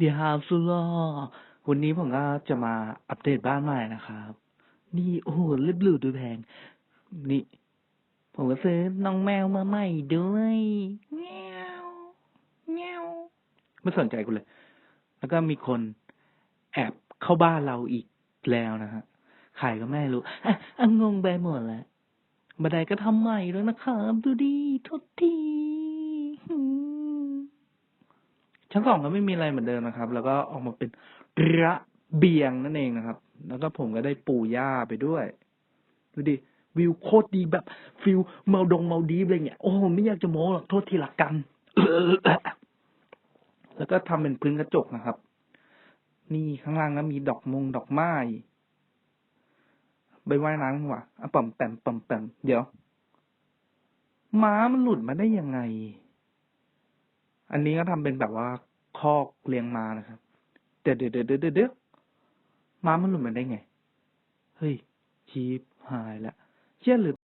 เดี๋ยวครับสุดหล่อวันนี้ผมก็จะมาอัปเดตบ้านใหม่นะครับ นี่โอ้โหเรียบหรูดูแพง นี่ ผมก็ซื้อน้องแมวมาใหม่ด้วยแมวแมวไม่สนใจกูเลย แล้วก็มีคนแอบเข้าบ้านเราอีกแล้วนะฮะใครก็ไม่รู้อะอะงงไปหมดแล้วบันไดก็ทำใหม่แล้วนะครับ ดูดิทุกทีหืม ชั้นสองก็ไม่มีอะไรเหมือนเดิมนะครับ แล้วก็ออกมาเป็นระเบียงนั่นเองนะครับ แล้วก็ผมก็ได้ปูหญ้าไปด้วย ดูดิวิวโคตรดีแบบ ฟิลเมาดงเมาดีอะไรเงี้ยโอ้ไม่อยากจะโม้หรอกโทษทีละกันแล้วก็ทำเป็นพื้นกระจกนะครับ นี่ข้างล่างก็มีดอกมงดอกไม้ใบไม้น้ำว่ะอะปั่มแปมปั่มแปมเดี๋ยวม้ามันหลุดมาได้ยังไง อันนี้ก็ทำเป็นแบบว่าคอกเลี้ยงม้านะครับเดี๋ยวเดี๋ยวเดี๋ยวเดี๋ยวเดี๋ยวม้ามันหลุดมาได้ไง เฮ้ยชีพหายละเชื่อหรือ